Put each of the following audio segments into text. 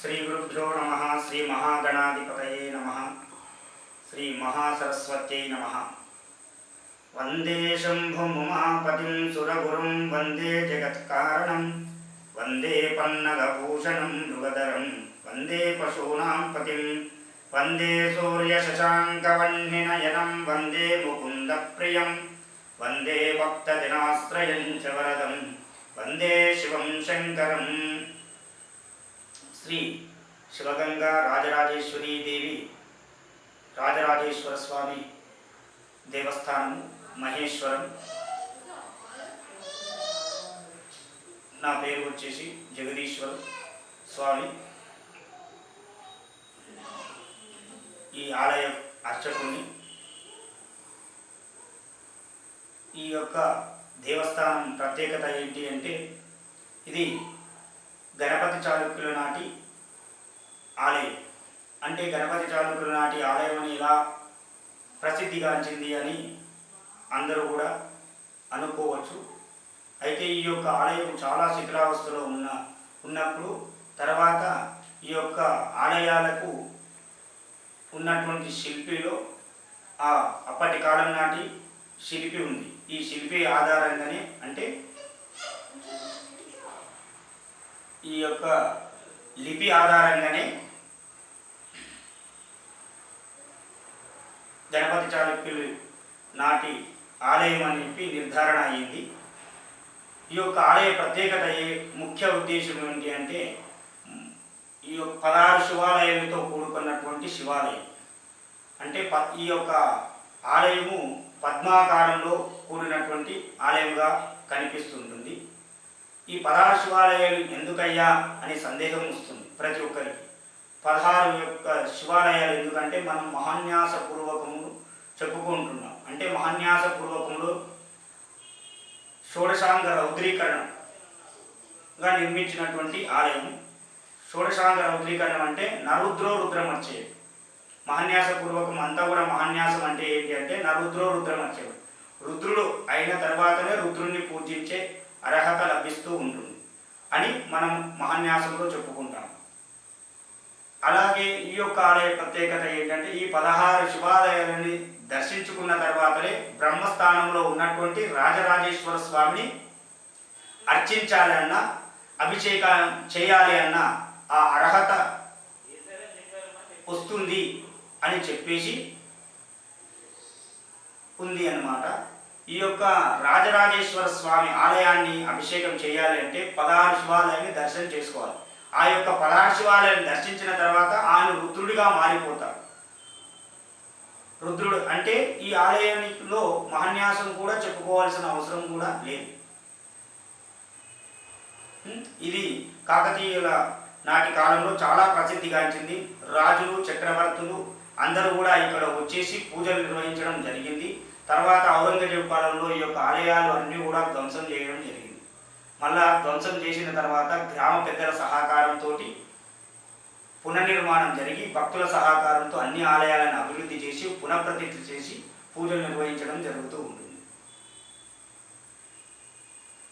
శ్రీ గురుభ్యో నమ శ్రీ మహాగణాధిపతయే నమ శ్రీ మహాసరస్వత్యై నమ వందే శంభుముమాపతిం సురగురుం వందే జగత్కారణం వందే పన్నగభూషణం మృగధరం వందే పశూనాం పతిం వందే సూర్యశశాంకవన్నినయనం వందే ముకుందప్రియం వందే భక్తజనాశ్రయం చ వరదం వందే శివం శంకరం శ్రీ శివగంగా రాజరాజేశ్వరీ దేవి రాజరాజేశ్వర స్వామి దేవస్థానం మహేశ్వరం. నా పేరు వచ్చేసి జగదీశ్వర్ స్వామి. ఈ ఆలయ అర్చకుని. ఈ యొక్క దేవస్థానం ప్రత్యేకత ఏంటి అంటే ఇది చాళుక్యుల నాటి ఆలయం. అంటే గణపతి చాళుక్యుల నాటి ఆలయం అని ఎలా ప్రసిద్ధిగాంచింది అని అందరూ కూడా అనుకోవచ్చు. అయితే ఈ యొక్క ఆలయం చాలా శిథిలావస్థలో ఉన్న ఉన్నప్పుడు తర్వాత ఈ యొక్క ఆలయాలకు ఉన్నటువంటి శిల్పిలో ఆ అప్పటి కాలం నాటి శిల్పి ఉంది. ఈ శిల్పి ఆధారంగానే అంటే ఈ యొక్క లిపి ఆధారంగానే గణపతి చాళుక్యులు నాటి ఆలయం అని చెప్పి నిర్ధారణ అయ్యింది. ఈ యొక్క ఆలయ ప్రత్యేకత ఏ ముఖ్య ఉద్దేశం ఏంటి అంటే ఈ యొక్క పదహారు శివాలయాలతో కూడుకున్నటువంటి శివాలయం. అంటే ప ఈ యొక్క ఆలయము పద్మాకారంలో కూడినటువంటి ఆలయంగా కనిపిస్తుంటుంది. ఈ పదహారు శివాలయాలు ఎందుకయ్యా అనే సందేహం వస్తుంది ప్రతి ఒక్కరికి. పదహారు యొక్క శివాలయాలు ఎందుకంటే మనం మహాన్యాస పూర్వకములు చెప్పుకుంటున్నాం. అంటే మహాన్యాస పూర్వకములు షోడశాంగ రౌద్రీకరణగా నిర్మించినటువంటి ఆలయం. షోడశాంగ రౌద్రీకరణం అంటే నరుద్రో రుద్రమర్చే మహాన్యాస పూర్వకం అంతా కూడా మహాన్యాసం అంటే ఏంటి అంటే నరుద్రో రుద్రమర్చయం. రుద్రుడు అయిన తర్వాతనే రుద్రుణ్ణి పూజించే అర్హత లభిస్తూ ఉంటుంది అని మనం మహాన్యాసంలో చెప్పుకుంటాం. అలాగే ఈ యొక్క ఆలయ ప్రత్యేకత ఏంటంటే ఈ పదహారు శివాలయాలని దర్శించుకున్న తర్వాతనే బ్రహ్మస్థానంలో ఉన్నటువంటి రాజరాజేశ్వర స్వామిని అర్చించాలి అన్న అభిషేకం చేయాలి అన్న ఆ అర్హత వస్తుంది అని చెప్పేసి ఉంది అన్నమాట. ఈ యొక్క రాజరాజేశ్వర స్వామి ఆలయాన్ని అభిషేకం చేయాలి అంటే పదహారు శివాలయాన్ని దర్శనం చేసుకోవాలి. ఆ యొక్క పదహారు శివాలయాన్ని దర్శించిన తర్వాత ఆయన రుద్రుడిగా మారిపోతాడు. రుద్రుడు అంటే ఈ ఆలయంలో మహాన్యాసం కూడా చెప్పుకోవాల్సిన అవసరం కూడా లేదు. ఇది కాకతీయుల నాటి కాలంలో చాలా ప్రసిద్ధిగాంచింది. రాజులు చక్రవర్తులు అందరూ కూడా ఇక్కడ వచ్చేసి పూజలు నిర్వహించడం జరిగింది. తర్వాత ఔరంగజేబు కాలంలో ఈ యొక్క ఆలయాలు అన్నీ కూడా ధ్వంసం చేయడం జరిగింది. మళ్ళా ధ్వంసం చేసిన తర్వాత గ్రామ పెద్దల సహకారంతో పునర్నిర్మాణం జరిగి భక్తుల సహకారంతో అన్ని ఆలయాలను అభివృద్ధి చేసి పునఃప్రతిష్ఠ చేసి పూజలు నిర్వహించడం జరుగుతూ ఉంటుంది.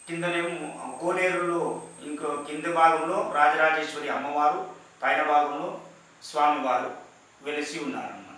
కిందనేమో కోనేరులో ఇంకో కింద భాగంలో రాజరాజేశ్వరి అమ్మవారు పైన భాగంలో స్వామివారు వెలిసి ఉన్నారన్నమాట.